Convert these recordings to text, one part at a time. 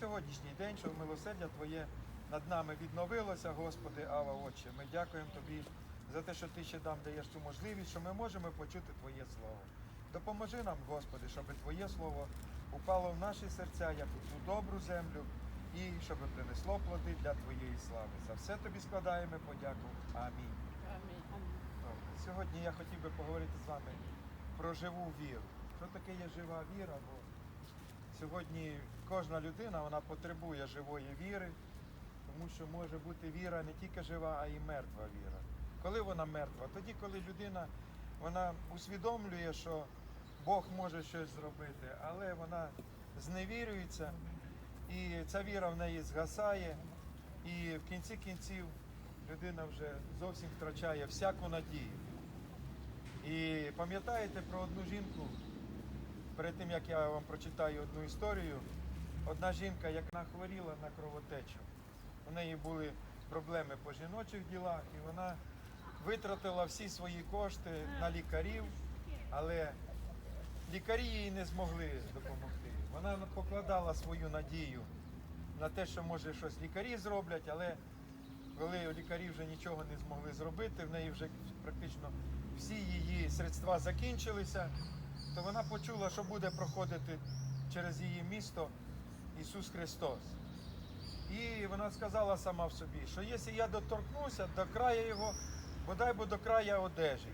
сьогоднішній день, що милосердя Твоє над нами відновилося, Господи, Ава Отче. Ми дякуємо Тобі за те, що Ти ще нам даєш цю можливість, що ми можемо почути Твоє Слово. Допоможи нам, Господи, щоб Твоє Слово упало в наші серця, як у ту добру землю, і щоб принесло плоди для Твоєї слави. За все тобі складаємо подяку. Амінь. Амінь. Добре. Сьогодні я хотів би поговорити з вами про живу віру. Що таке є жива віра? Бо сьогодні кожна людина вона потребує живої віри, тому що може бути віра не тільки жива, а й мертва віра. Коли вона мертва? Тоді, коли людина вона усвідомлює, що Бог може щось зробити, але вона зневірюється, і ця віра в неї згасає, і в кінці кінців людина вже зовсім втрачає всяку надію. І пам'ятаєте про одну жінку, перед тим як я вам прочитаю одну історію, одна жінка, яка хворіла на кровотечу. У неї були проблеми по жіночих ділах, і вона витратила всі свої кошти на лікарів, але лікарі їй не змогли допомогти. Вона покладала свою надію на те, що може щось лікарі зроблять, але коли лікарі вже нічого не змогли зробити, в неї вже практично всі її средства закінчилися, то вона почула, що буде проходити через її місто Ісус Христос. І вона сказала сама в собі, що якщо я доторкнуся до краю його, бодай би до края одежі,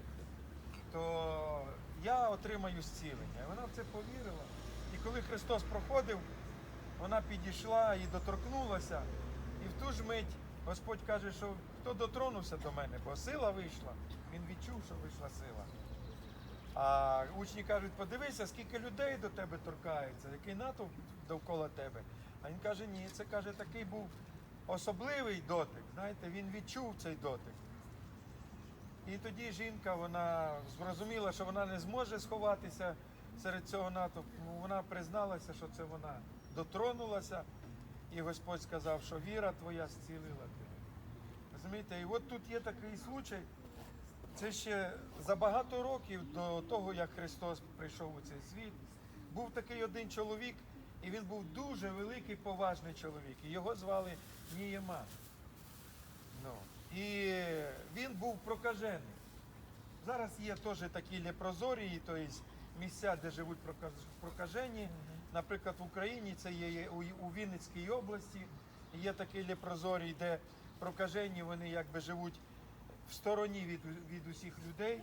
то я отримаю зцілення. І вона в це повірила. І коли Христос проходив, вона підійшла і доторкнулася. І в ту ж мить Господь каже, що хто дотронувся до мене, бо сила вийшла, він відчув, що вийшла сила. А учні кажуть, подивися, скільки людей до тебе торкається, який натовп довкола тебе. А він каже, ні, це каже, такий був особливий дотик. Знаєте, він відчув цей дотик. І тоді жінка вона зрозуміла, що вона не зможе сховатися серед цього натовпу. Ну, Вона призналася, що це вона дотронулася, і Господь сказав, що віра твоя зцілила тебе. Розумієте, і от тут є такий случай. Це ще за багато років до того, як Христос прийшов у цей світ, був такий один чоловік, і він був дуже великий, поважний чоловік. І його звали Нієман. Ну, і він був прокажений. Зараз є теж такі лепрозорії, тобто місця, де живуть прокажені. Наприклад, в Україні це є у, у Вінницькій області. Є такий лепрозорій, де прокажені вони якби живуть в стороні від, від усіх людей.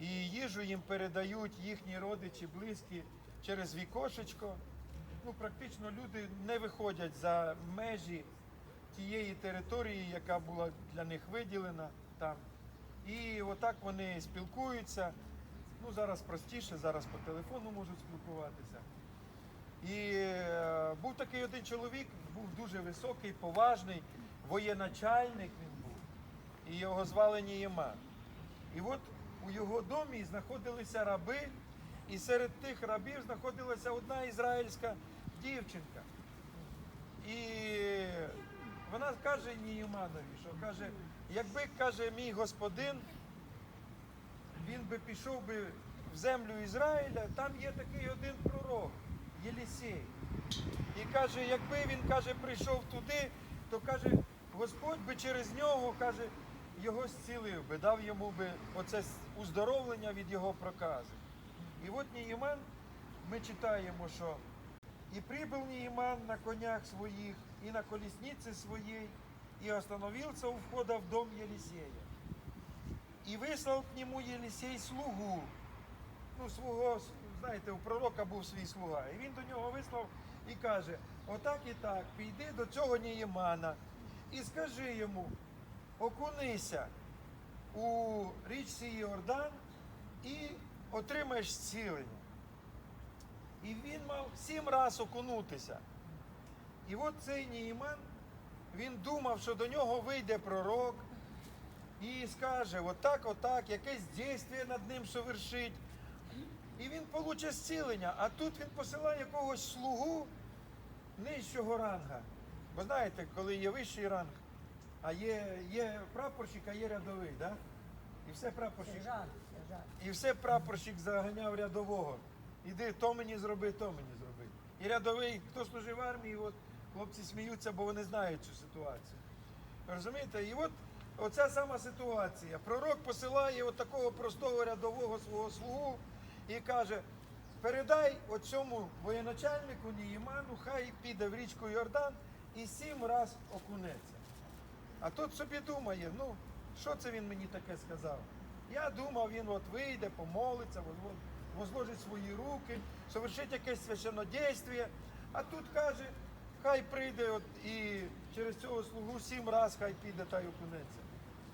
І їжу їм передають їхні родичі, близькі через вікошечко. Ну, практично люди не виходять за межі тієї території, яка була для них виділена там. І отак вони спілкуються. Ну, зараз простіше, зараз по телефону можуть спілкуватися. І е, був такий один чоловік, був дуже високий, поважний, воєначальник він. І його звали Нієман. І от у його домі знаходилися раби, і серед тих рабів знаходилася одна ізраїльська дівчинка. І вона каже Нієманові, що каже, якби каже мій господин, він би пішов би в землю Ізраїля, там є такий один пророк, Єлісей. І каже, якби він каже, прийшов туди, то каже, Господь би через нього каже, його зцілив би, дав йому би оце уздоровлення від його прокази. І от Нієман, ми читаємо, що и прибыл Неиман на конях своих и на колеснице своей, и остановился у входа в дом Елисея. И выслал к нему Єлісей слугу. Ну, свого, знаєте, у пророка був свій слуга. І він до нього вислав і каже: отак і так, піди до цього Ніємана і скажи йому, окунися у річці Йордан і отримаєш зцілення. І він мав сім раз окунутися. І от цей Німан, він думав, що до нього вийде пророк і скаже, отак, отак, якесь дійство над ним совершить. І він получить зцілення. А тут він посилає якогось слугу нижчого ранга. Бо знаєте, коли є вищий ранг, а є, є прапорщик, а є рядовий, да? І все прапорщик. Сержант, сержант. І все прапорщик заганяв рядового. Іди, то мені зроби, то мені зроби. І рядовий, хто служив в армії, от Хлопці сміються, бо вони знають цю ситуацію. Розумієте? І от оця сама ситуація. Пророк посилає от такого простого рядового свого слугу і каже: передай оцьому воєначальнику Ніїману, хай піде в річку Йордан і сім раз окунеться. А тут собі думає, ну, що це він мені таке сказав? Я думав, він от вийде, помолиться, возложить свої руки, совершить якесь священнодействие. А тут каже, хай прийде от, і через цього слугу сім раз хай піде та й окунеться.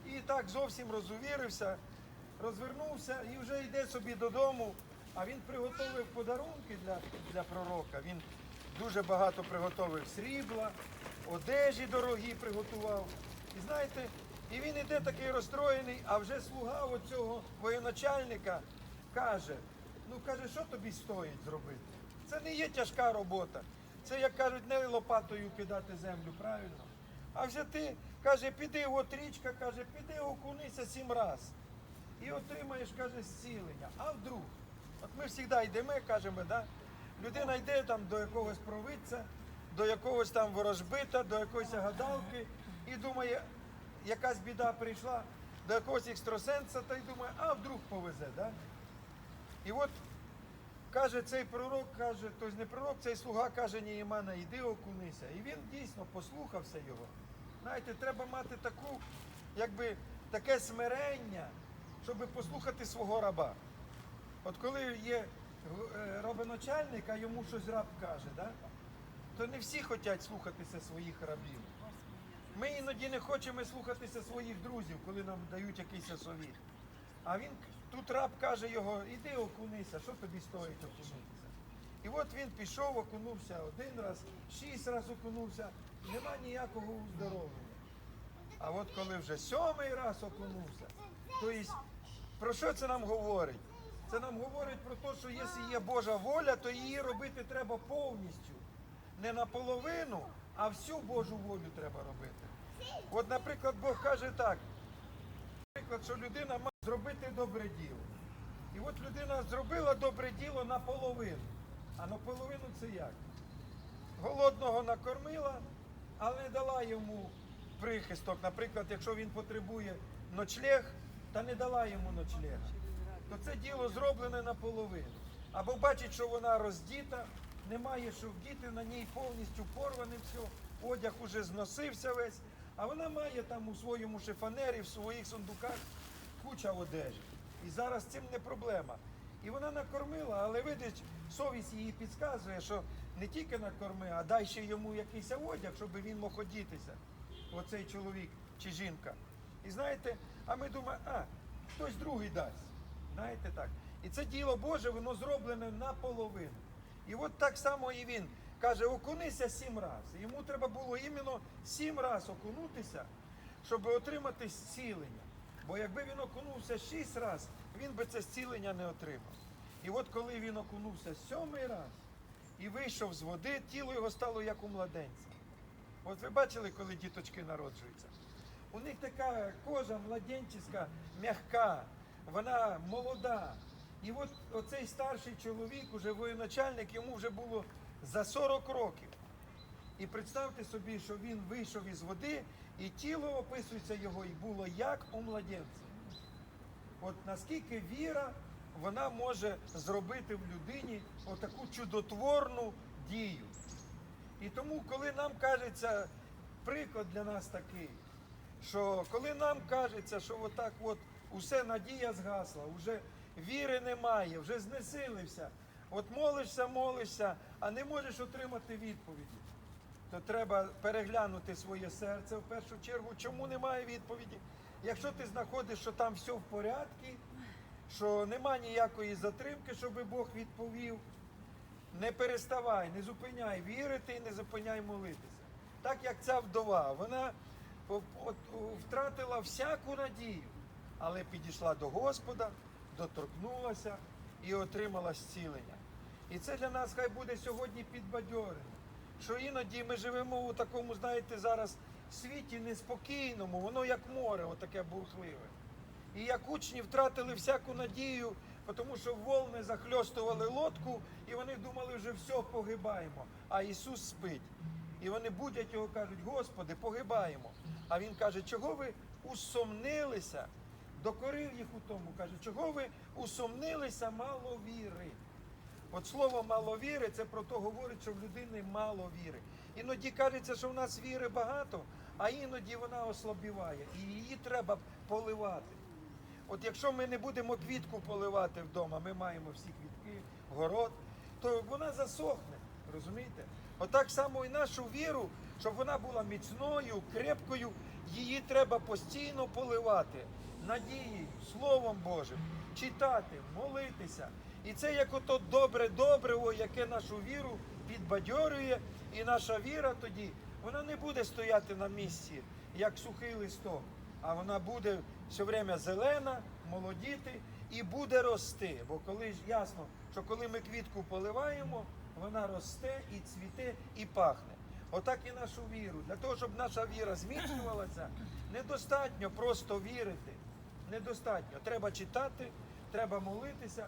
І так зовсім розувірився, розвернувся і вже йде собі додому. А він приготовив подарунки для, для пророка. Він дуже багато приготовив срібла, одежі дорогі приготував. І знаєте, і він іде такий розстроєний, а вже слуга оцього воєначальника каже: ну каже, що тобі стоїть зробити? Це не є тяжка робота. Це, як кажуть, не лопатою кидати землю, правильно? А вже ти, каже, піди, от річка, каже, піди окунися сім раз. І отримаєш, каже, зцілення. А вдруг? От ми завжди йдемо, кажемо, да? людина йде там до якогось провидця, до якогось там ворожбита, до якоїсь гадалки і думає, якась біда прийшла, до якогось екстрасенса, та й думає, а вдруг повезе, да? І от каже цей пророк, каже, тобто не пророк, цей слуга каже Ніїмана, іди окунися. І він дійсно послухався його. Знаєте, треба мати таку, якби таке смирення, щоб послухати свого раба. От коли є е, робоначальник, а йому щось раб каже, да? то не всі хочуть слухатися своїх рабів. Ми іноді не хочемо слухатися своїх друзів, коли нам дають якийсь совіт. А він тут раб каже його, іди окунися, що тобі стоїть окунутися. І от він пішов, окунувся один раз, шість разів окунувся, нема ніякого уздоровлення. А от коли вже сьомий раз окунувся, то є, про що це нам говорить? Це нам говорить про те, що якщо є Божа воля, то її робити треба повністю. Не наполовину, а всю Божу волю треба робити. От, наприклад, Бог каже так, наприклад, що людина має зробити добре діло. І от людина зробила добре діло наполовину. А наполовину це як? Голодного накормила, але не дала йому прихисток. Наприклад, якщо він потребує ночлег, та не дала йому ночлега, то це діло зроблене наполовину. Або бачить, що вона роздіта, немає що вдіти, на ній повністю порване все, одяг уже зносився весь, а вона має там у своєму шифонері, в своїх сундуках куча одежі. І зараз цим не проблема. І вона накормила, але видиш, совість її підказує, що не тільки накорми, а дай ще йому якийсь одяг, щоб він мог одітися. Оцей чоловік чи жінка. І знаєте, а ми думаємо, а, хтось другий дасть. Знаєте так. І це діло Боже, воно зроблене наполовину. І от так само і він каже, окунися сім разів. Йому треба було іменно сім разів окунутися, щоб отримати зцілення. Бо якби він окунувся шість разів, він би це зцілення не отримав. І от коли він окунувся сьомий раз і вийшов з води, тіло його стало як у младенця. От ви бачили, коли діточки народжуються? У них така кожа младенчиська, м'яка, вона молода. І от оцей старший чоловік, уже воєначальник, йому вже було за 40 років. І представте собі, що він вийшов із води, і тіло описується його, і було як у младенця. От наскільки віра вона може зробити в людині отаку чудотворну дію. І тому, коли нам кажеться, приклад для нас такий, що коли нам кажеться, що отак от усе надія згасла, вже віри немає, вже знесилився, от молишся, молишся, а не можеш отримати відповіді, то треба переглянути своє серце в першу чергу, чому немає відповіді. Якщо ти знаходиш, що там все в порядку, що нема ніякої затримки, щоб Бог відповів, не переставай, не зупиняй вірити і не зупиняй молитися. Так як ця вдова, вона втратила всяку надію, але підійшла до Господа, доторкнулася і отримала зцілення. І це для нас хай буде сьогодні підбадьорення, що іноді ми живемо у такому, знаєте, зараз світі неспокійному, воно як море, отаке бурхливе. І як учні втратили всяку надію, тому що волни захльостували лодку, і вони думали, вже все погибаємо. А Ісус спить. І вони будять його, кажуть, Господи, погибаємо. А він каже, чого ви усомнилися? Докорив їх у тому, каже, чого ви усомнилися мало віри? От слово мало віри, це про то говорить, що в людини мало віри. Іноді кажеться, що в нас віри багато, а іноді вона ослабіває. І її треба поливати. От якщо ми не будемо квітку поливати вдома, ми маємо всі квітки, город, то вона засохне. Розумієте? Отак само і нашу віру, щоб вона була міцною, крепкою, її треба постійно поливати надією, Словом Божим, читати, молитися. І це як ото добре добриво, яке нашу віру підбадьорює, і наша віра тоді вона не буде стояти на місці, як сухий листок, а вона буде все время зелена, молодіти і буде рости. Бо коли ж ясно, що коли ми квітку поливаємо, вона росте і цвіте, і пахне. Отак і нашу віру. Для того, щоб наша віра зміцнювалася, недостатньо просто вірити. Недостатньо. Треба читати, треба молитися,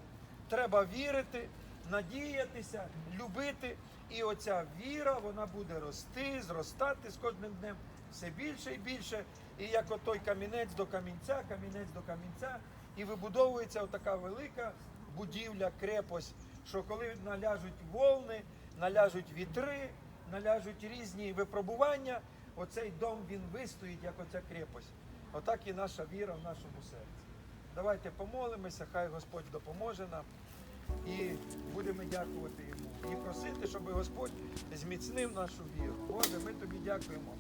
треба вірити, надіятися, любити. І оця віра, вона буде рости, зростати з кожним днем все більше і більше. І як отой камінець до камінця, камінець до камінця, і вибудовується отака велика будівля, крепость, що коли наляжуть волни, наляжуть вітри, наляжуть різні випробування, оцей дом він вистоїть, як оця крепость. Отак і наша віра в нашому серці. Давайте помолимося, хай Господь допоможе нам і будемо дякувати йому. І просити, щоб Господь зміцнив нашу віру. Боже, ми тобі дякуємо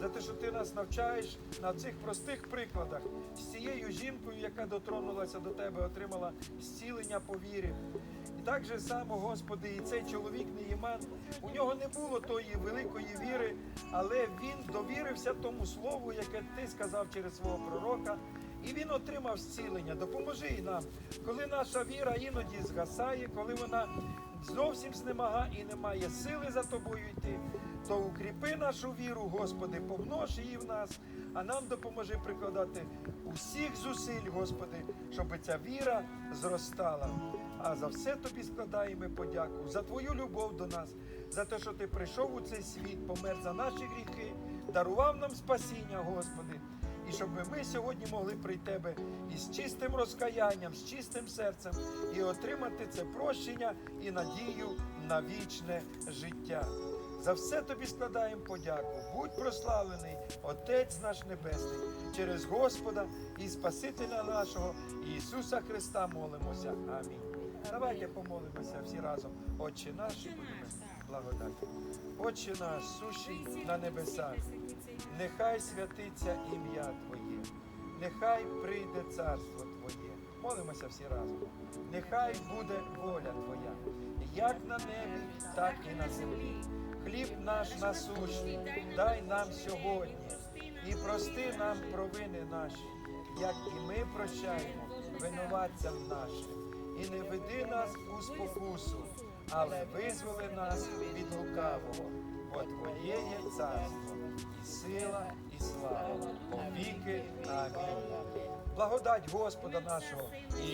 за те, що ти нас навчаєш на цих простих прикладах з цією жінкою, яка дотронулася до тебе, отримала зцілення по вірі. І так же само, Господи, і цей чоловік Неїман, у нього не було тої великої віри, але він довірився тому слову, яке ти сказав через свого пророка. І він отримав зцілення. Допоможи і нам, коли наша віра іноді згасає, коли вона зовсім знемага і немає сили за тобою йти, то укріпи нашу віру, Господи, помнож її в нас, а нам допоможи прикладати усіх зусиль, Господи, щоб ця віра зростала. А за все тобі складаємо подяку, за Твою любов до нас, за те, що ти прийшов у цей світ, помер за наші гріхи, дарував нам спасіння, Господи. І щоб ми сьогодні могли при Тебе із чистим розкаянням, з чистим серцем і отримати це прощення і надію на вічне життя. За все тобі складаємо подяку. Будь прославлений, Отець наш Небесний, через Господа і Спасителя нашого Ісуса Христа молимося. Амінь. Давайте помолимося всі разом. Отче наш, будемо благодати. Отче наш, сущий на небесах. Нехай святиться ім'я Твоє, нехай прийде царство Твоє. Молимося всі разом. Нехай буде воля Твоя, як на небі, так і на землі. Хліб наш насущний, дай нам сьогодні і прости нам провини наші, як і ми прощаємо винуватцям нашим. І не веди нас у спокусу, але визволи нас від лукавого, бо Твоє є царство, і сила, і слава, повіки. Амінь. Благодать Господа нашого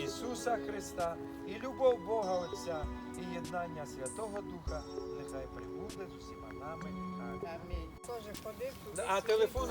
Ісуса Христа і любов Бога Отця, і єднання Святого Духа нехай прибуде з усіма нами. Амінь. А телефон